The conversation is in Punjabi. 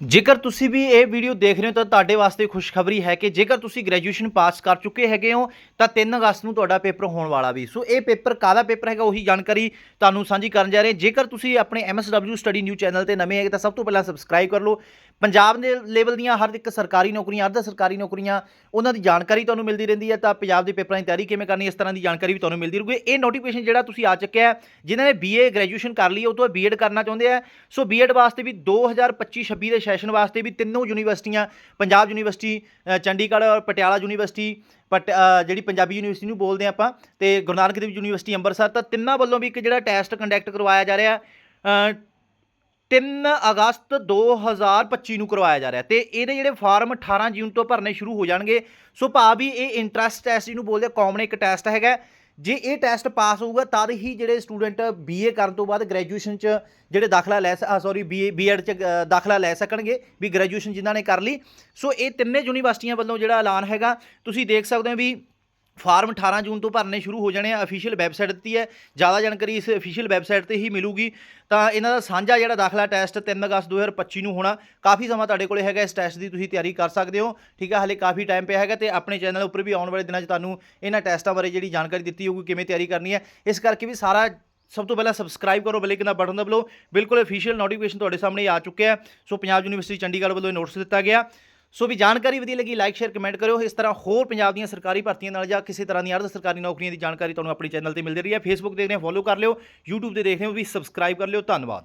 ਜੇਕਰ ਤੁਸੀਂ ਵੀ ਇਹ ਵੀਡੀਓ ਦੇਖ ਰਹੇ ਹੋ ਤਾਂ ਤੁਹਾਡੇ ਵਾਸਤੇ ਖੁਸ਼ਖਬਰੀ ਹੈ ਕਿ ਜੇਕਰ ਤੁਸੀਂ ਗ੍ਰੈਜੂਏਸ਼ਨ ਪਾਸ ਕਰ ਚੁੱਕੇ ਹੈਗੇ ਹੋ ਤਾਂ 3 ਅਗਸਤ ਨੂੰ ਤੁਹਾਡਾ ਪੇਪਰ ਹੋਣ ਵਾਲਾ ਵੀ। ਸੋ ਇਹ ਪੇਪਰ ਕਾਹਦਾ ਪੇਪਰ ਹੈਗਾ ਉਹੀ ਜਾਣਕਾਰੀ ਤੁਹਾਨੂੰ ਸਾਂਝੀ ਕਰਨ ਜਾ ਰਹੇ ਹਾਂ। ਜੇਕਰ ਤੁਸੀਂ ਆਪਣੇ MSW ਸਟੱਡੀ ਨਿਊ ਚੈਨਲ ਤੇ ਨਵੇਂ ਹੈਗੇ ਤਾਂ ਸਭ ਤੋਂ ਪਹਿਲਾਂ ਸਬਸਕ੍ਰਾਈਬ ਕਰ ਲਓ। ਪੰਜਾਬ ਦੇ ਲੈਵਲ ਦੀਆਂ ਹਰ ਇੱਕ ਸਰਕਾਰੀ ਨੌਕਰੀਆਂ ਅਰਧ ਸਰਕਾਰੀ ਨੌਕਰੀਆਂ ਉਹਨਾਂ ਦੀ ਜਾਣਕਾਰੀ ਤੁਹਾਨੂੰ ਮਿਲਦੀ ਰਹਿੰਦੀ ਹੈ ਤਾਂ ਪੰਜਾਬ ਦੇ ਪੇਪਰਾਂ ਦੀ ਤਿਆਰੀ ਕਿਵੇਂ ਕਰਨੀ ਇਸ ਤਰ੍ਹਾਂ ਦੀ ਜਾਣਕਾਰੀ ਵੀ ਤੁਹਾਨੂੰ ਮਿਲਦੀ ਰਹੂਗੀ। ਇਹ ਨੋਟੀਫਿਕੇਸ਼ਨ ਜਿਹੜਾ ਤੁਸੀਂ ਆ ਚੁੱਕਿਆ ਹੈ, ਜਿਨ੍ਹਾਂ ਨੇ BA ਗ੍ਰੈਜੂਏਸ਼ਨ ਕਰ ਲਈ ਉਹ ਤੋਂ ਬੀਐਡ ਕਰਨਾ ਚਾਹੁੰਦੇ ਆ ਸੋ ਬੀਐਡ ਵਾਸਤੇ ਵੀ 2025-26 ਦੇ ਸੈਸ਼ਨ ਵਾਸਤੇ ਵੀ ਤਿੰਨੋਂ ਯੂਨੀਵਰਸਿਟੀਆਂ ਪੰਜਾਬ ਯੂਨੀਵਰਸਿਟੀ ਚੰਡੀਗੜ੍ਹ ਔਰ ਪਟਿਆਲਾ ਯੂਨੀਵਰਸਿਟੀ ਪਟ ਜਿਹੜੀ ਪੰਜਾਬੀ ਯੂਨੀਵਰਸਿਟੀ ਨੂੰ ਬੋਲਦੇ ਆ ਆਪਾਂ ਤੇ ਗੁਰੂ ਨਾਨਕ ਦੇਵ ਯੂਨੀਵਰਸਿਟੀ ਅੰਮ੍ਰਿਤਸਰ ਤਾਂ ਤਿੰਨਾਂ ਵੱਲੋਂ ਵੀ ਇੱਕ ਜਿਹੜਾ ਟੈਸਟ ਕੰਡਕਟ ਕਰਵਾਇਆ ਜਾ ਰਿਹਾ ਅ, 3 ਅਗਸਤ 2025 ਨੂੰ ਕਰਵਾਇਆ ਜਾ ਰਿਹਾ ਤੇ ਇਹਦੇ ਜਿਹੜੇ ਫਾਰਮ 18 ਜੂਨ ਤੋਂ ਭਰਨੇ ਸ਼ੁਰੂ ਹੋ ਜਾਣਗੇ ਸੋ ਭਾਵ ਵੀ ਇਹ ਇੰਟਰਸਟ ਟੈਸਟ ਜਿਹਨੂੰ ਬੋਲਦੇ ਆ ਕਾਮਨ ਇੱਕ ਟੈਸਟ ਹੈਗਾ ਜੇ ਇਹ ਟੈਸਟ ਪਾਸ ਹੋਊਗਾ ਤਦ ਹੀ ਜਿਹੜੇ ਸਟੂਡੈਂਟ ਬੀਏ ਕਰਨ ਤੋਂ ਬਾਅਦ ਗ੍ਰੈਜੂਏਸ਼ਨ ਚ ਜਿਹੜੇ ਦਾਖਲਾ ਲੈ ਸੌਰੀ ਬੀਏ ਬੀਐਡ ਚ ਅ, ਦਾਖਲਾ ਲੈ ਸਕਣਗੇ ਵੀ ਗ੍ਰੈਜੂਏਸ਼ਨ ਜਿਨ੍ਹਾਂ ਨੇ ਕਰ ਲਈ। ਸੋ ਇਹ ਤਿੰਨੇ ਯੂਨੀਵਰਸਿਟੀਆਂ ਵੱਲੋਂ ਜਿਹੜਾ ਐਲਾਨ ਹੈਗਾ ਤੁਸੀਂ ਦੇਖ ਸਕਦੇ ਹੋ ਵੀ ਫਾਰਮ 18 ਜੂਨ ਤੋਂ ਭਰਨੇ ਸ਼ੁਰੂ ਹੋ ਜਾਣੇ ਆ ਅਫੀਸ਼ੀਅਲ ਵੈਬਸਾਈਟ ਦਿੱਤੀ ਹੈ। ਜ਼ਿਆਦਾ ਜਾਣਕਾਰੀ ਇਸ ਅਫੀਸ਼ੀਅਲ ਵੈਬਸਾਈਟ ਤੇ ਹੀ ਮਿਲੂਗੀ। ਤਾਂ ਇਹਨਾਂ ਦਾ ਸਾਂਝਾ ਜਿਹੜਾ ਦਾਖਲਾ ਟੈਸਟ 3 ਅਗਸਤ 2025 ਨੂੰ ਹੋਣਾ। ਕਾਫੀ ਸਮਾਂ ਤੁਹਾਡੇ ਕੋਲੇ ਹੈਗਾ, ਇਸ ਟੈਸਟ ਦੀ ਤੁਸੀਂ ਤਿਆਰੀ ਕਰ ਸਕਦੇ ਹੋ। ਠੀਕ ਹੈ ਹਲੇ ਕਾਫੀ ਟਾਈਮ ਪਿਆ ਹੈਗਾ ਤੇ ਆਪਣੇ ਚੈਨਲ ਉੱਪਰ ਵੀ ਆਉਣ ਵਾਲੇ ਦਿਨਾਂ 'ਚ ਤੁਹਾਨੂੰ ਇਹਨਾਂ ਟੈਸਟਾਂ ਬਾਰੇ ਜਿਹੜੀ ਜਾਣਕਾਰੀ ਦਿੱਤੀ ਹੋਊਗੀ, ਕਿਵੇਂ ਤਿਆਰੀ ਕਰਨੀ ਹੈ। ਇਸ ਕਰਕੇ ਵੀ ਸਾਰਾ ਸਭ ਤੋਂ ਪਹਿਲਾਂ ਸਬਸਕ੍ਰਾਈਬ ਕਰੋ ਬੈਲ ਆਈਕਨ ਦਾ ਬਟਨ ਦਬਲੋ। ਬਿਲਕੁਲ ਅਫੀਸ਼ੀਅਲ ਨੋਟੀਫਿਕੇਸ਼ਨ ਤੁਹਾਡੇ ਸਾਹਮਣੇ ਆ ਚੁੱਕਿਆ ਸੋ ਪੰਜਾਬ ਯੂਨੀਵਰਸਿਟੀ ਚੰਡੀਗੜ੍ਹ ਵੱਲੋਂ ਇਹ ਨੋਟਿਸ ਦਿੱਤਾ ਗਿਆ। ਸੋ ਵੀ ਜਾਣਕਾਰੀ ਵਧੀਆ ਲੱਗੀ ਲਾਈਕ ਸ਼ੇਅਰ ਕਮੈਂਟ ਕਰਿਓ। ਇਸ ਤਰ੍ਹਾਂ ਹੋਰ ਪੰਜਾਬ ਦੀਆਂ ਸਰਕਾਰੀ ਭਰਤੀਆਂ ਨਾਲ ਜਾਂ ਕਿਸੇ ਤਰ੍ਹਾਂ ਦੀਆਂ ਅਰਧ ਸਰਕਾਰੀ ਨੌਕਰੀਆਂ ਦੀ ਜਾਣਕਾਰੀ ਤੁਹਾਨੂੰ ਆਪਣੀ ਚੈਨਲ ਤੇ ਮਿਲਦੀ ਰਹੀ ਹੈ। ਫੇਸਬੁੱਕ ਦੇਖਦੇ ਹੋ ਫੋਲੋ ਕਰ ਲਿਓ। YouTube ਤੇ ਦੇਖਦੇ ਹੋ ਵੀ ਸਬਸਕ੍ਰਾਈਬ ਕਰ ਲਿਓ। ਧੰਨਵਾਦ।